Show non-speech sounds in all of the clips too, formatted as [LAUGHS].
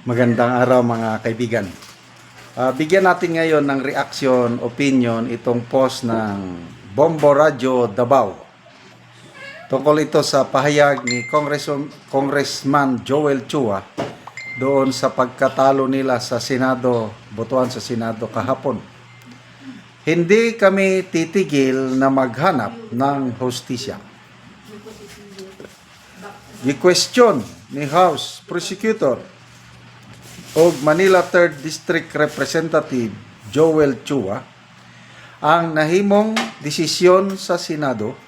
Magandang araw mga kaibigan. Ah, bigyan natin ngayon ng reaction, opinion itong post ng Bombo Radio Davao. Tungkol ito sa pahayag ni Congressman, Congressman Joel Chua doon sa pagkatalo nila sa Senado, botohan sa Senado kahapon. Hindi kami titigil na maghanap ng hostisya. I-question ni House Prosecutor o Manila 3rd District Representative Joel Chua ang nahimong desisyon sa Senado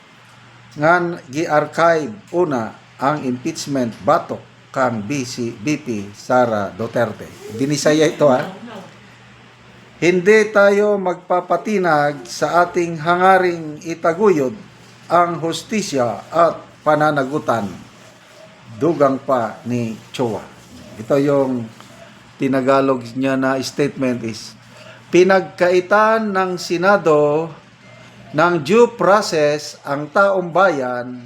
nga gi-archive una ang impeachment batok kang BC, BP Sara Duterte. Binisaya ito ha. Hindi tayo magpapatinag sa ating hangaring itaguyod ang hustisya at pananagutan. Dugang pa ni Chua. Ito yung tinagalog niya na statement is pinagkaitan ng Senado ng due process ang taong bayan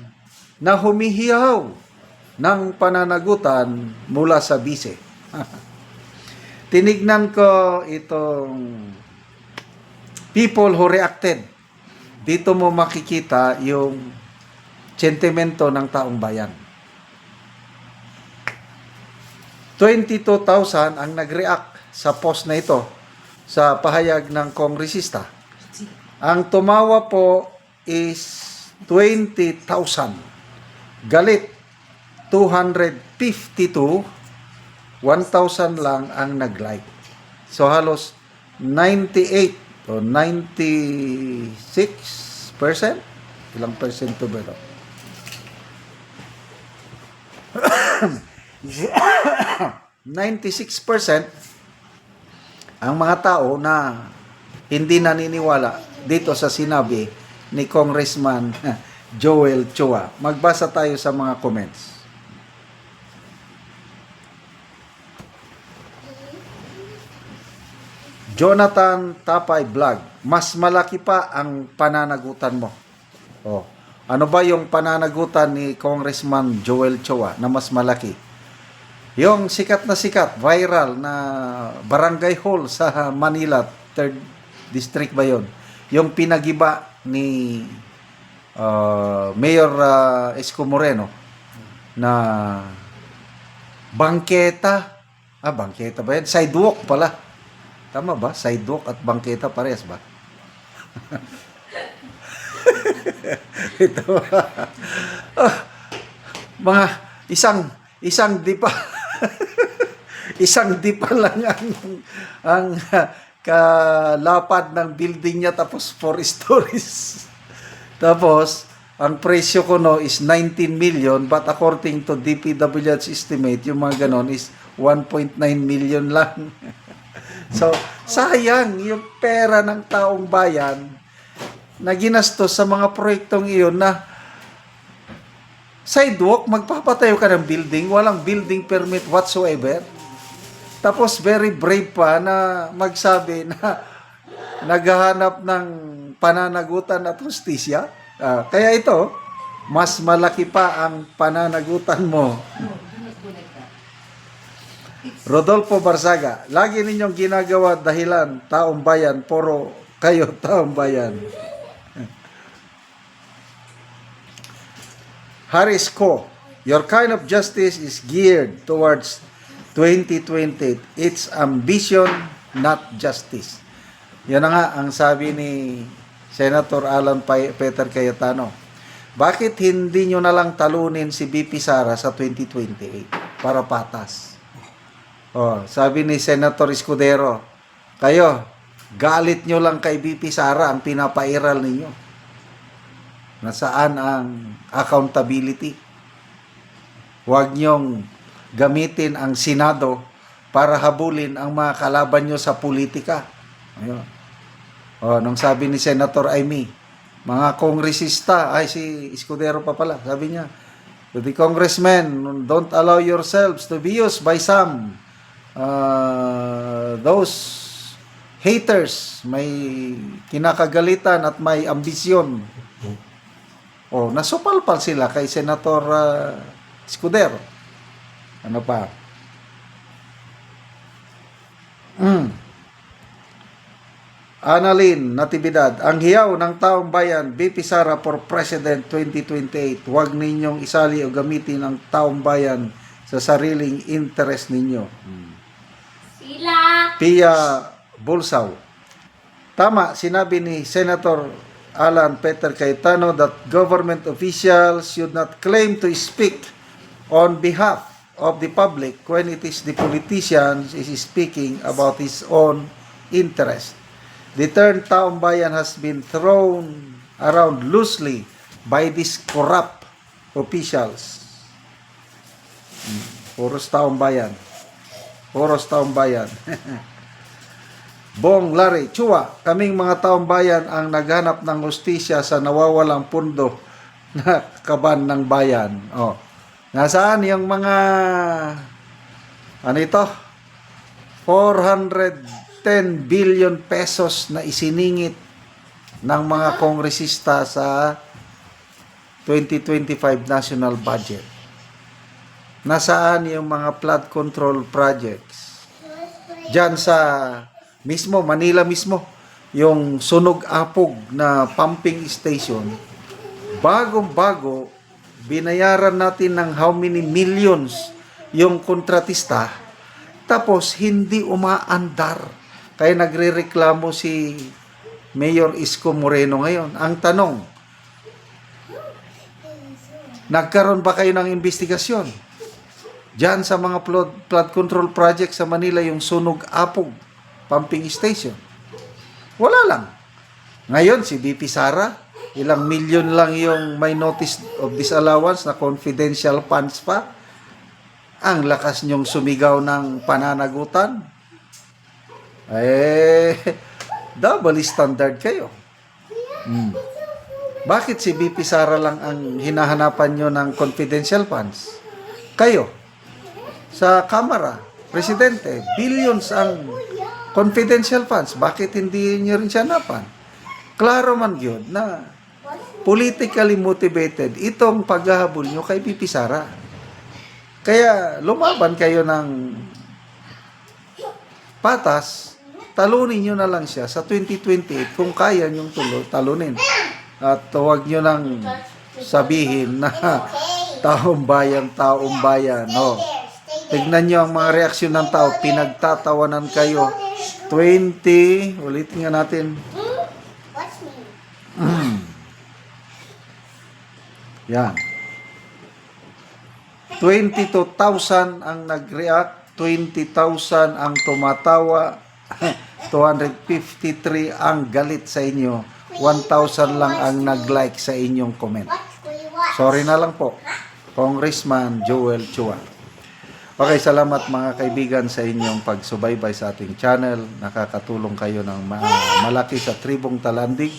na humihiyaw ng pananagutan mula sa bise. [LAUGHS] Tinignan ko itong people who reacted. Dito mo makikita yung sentimento ng taong bayan. 22,000 ang nag-react sa post na ito sa pahayag ng kongresista. Ang tumawa po is 20,000. Galit 252, 1,000 lang ang nag-like. So halos 98 o 96 percent? Ilang percent to ba ito? [COUGHS] [COUGHS] 96% ang mga tao na hindi naniniwala dito sa sinabi ni Congressman [LAUGHS] Joel Chua. Magbasa tayo sa mga comments. Jonathan Tapay Vlog, mas malaki pa ang pananagutan mo. Oh. Ano ba yung pananagutan ni Congressman Joel Chua na mas malaki? Yung sikat na sikat, viral na barangay hall sa Manila, 3rd district ba yun? Yung pinagiba ni uh, Mayor uh, Esco Moreno na bangketa. Ah, bangketa ba yan? Sidewalk pala. Tama ba? Sidewalk at bangketa parehas ba? [LAUGHS] Ito. Ah, mga isang isang di pa [LAUGHS] [LAUGHS] isang di pa lang ang ang kalapad ng building niya tapos four stories. [LAUGHS] Tapos ang presyo ko no is 19 million but according to DPWH estimate yung mga ganon is 1.9 million lang. [LAUGHS] so sayang yung pera ng taong bayan na ginastos sa mga proyektong iyon na sidewalk, magpapatayo ka ng building, walang building permit whatsoever. Tapos very brave pa na magsabi [LAUGHS] na naghahanap ng pananagutan at hustisya. Ah, kaya ito, mas malaki pa ang pananagutan mo. Rodolfo Barzaga, lagi ninyong ginagawa dahilan, taong bayan, puro kayo [LAUGHS] taong bayan. Harris Co. Your kind of justice is geared towards 2020. It's ambition, not justice. Yan na nga ang sabi ni Senator Alan Peter Cayetano. Bakit hindi nyo na lang talunin si BP Sara sa 2028 para patas? Oh, sabi ni Senator Escudero, kayo, galit nyo lang kay BP Sara ang pinapairal ninyo nasaan ang accountability. Huwag niyong gamitin ang Senado para habulin ang mga kalaban niyo sa politika. Ayun. O, nung sabi ni Senator Amy, mga kongresista, ay si Escudero pa pala, sabi niya, to the congressmen, don't allow yourselves to be used by some uh, those haters, may kinakagalitan at may ambisyon. Oh, nasupalpal sila kay Senator uh, Escudero. Ano pa? Mm. Annalyn Natividad, ang hiyaw ng taong bayan, BP Sara for President 2028. Huwag ninyong isali o gamitin ang taong bayan sa sariling interest ninyo. Sila. Pia Bulsaw. Tama, sinabi ni Senator Alan Peter Cayetano that government officials should not claim to speak on behalf of the public when it is the politician is speaking about his own interest. The term taong bayan has been thrown around loosely by these corrupt officials. Hmm, Puros taong bayan. Puros taong bayan. [LAUGHS] Bong Larry, Chua, kaming mga taong bayan ang naghanap ng hustisya sa nawawalang pundo [LAUGHS] na kaban ng bayan. Oh. Nasaan yung mga ano ito? 410 billion pesos na isiningit ng mga kongresista sa 2025 national budget. Nasaan yung mga flood control projects? Diyan sa mismo, Manila mismo, yung sunog apog na pumping station, bagong-bago, binayaran natin ng how many millions yung kontratista, tapos hindi umaandar. Kaya nagrereklamo si Mayor Isko Moreno ngayon. Ang tanong, nagkaroon ba kayo ng investigasyon? Diyan sa mga flood, flood control project sa Manila, yung sunog apog pumping station. Wala lang. Ngayon, si BP Sara, ilang milyon lang yung may notice of disallowance na confidential funds pa. Ang lakas nyong sumigaw ng pananagutan. Eh, [LAUGHS] double standard kayo. Hmm. Bakit si BP Sara lang ang hinahanapan nyo ng confidential funds? Kayo, sa Kamara, Presidente, billions ang confidential funds. Bakit hindi nyo rin siya napan? Klaro man yun na politically motivated itong paghahabol nyo kay BP Sara. Kaya lumaban kayo ng patas, talunin nyo na lang siya sa 2028 kung kaya nyong tulo, talunin. At huwag nyo nang sabihin na taong bayan, taong bayan. No. Tignan nyo ang mga reaksyon ng tao. Pinagtatawanan kayo. 20, ulitin nga natin. Watch me. Mm. [CLEARS THROAT] Yan. 22,000 ang nag-react, 20,000 ang tumatawa, [CLEARS THROAT] 253 ang galit sa inyo, 1,000 lang ang nag-like sa inyong comment. Sorry na lang po, Congressman Joel Chua. Okay, salamat mga kaibigan sa inyong pagsubaybay sa ating channel. Nakakatulong kayo ng ma- malaki sa Tribong Talandig.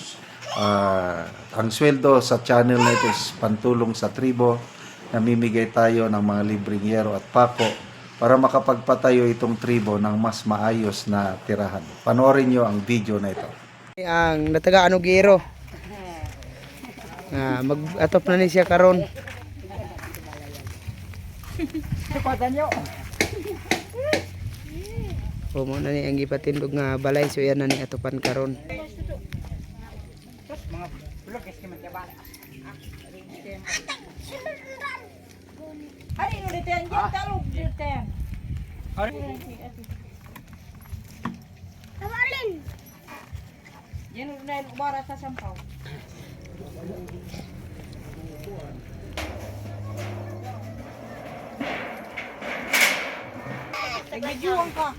Ah, ang sweldo sa channel na ito is pantulong sa tribo. Namimigay tayo ng mga libreng yero at pako para makapagpatayo itong tribo ng mas maayos na tirahan. Panoorin nyo ang video na ito. ang nataga ano giro nga [LAUGHS] mag-atop na ni siya karon o mo na ni ang ipatindog nga balay so yan na ni atopan karon Hari nu diten jen taluk diten. Kamalin. Jen nu diten bara sa sampau. Nagbijuang ka.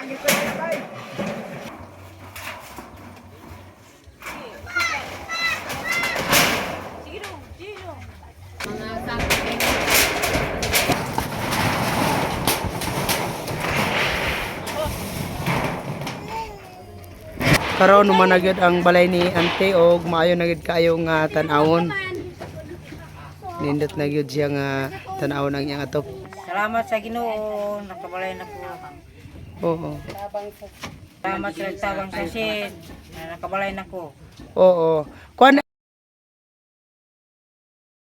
Sige karon naman na gyud ang balay ni ante og maayo na gyud kaayo nga tan-awon nindot na gyud siya nga tan-awon ang iyang atop Salamat sa Ginoo, nakabalay na po. oo Salamat sa nagtabang sa sin, na nakabalay na ko. oo kuan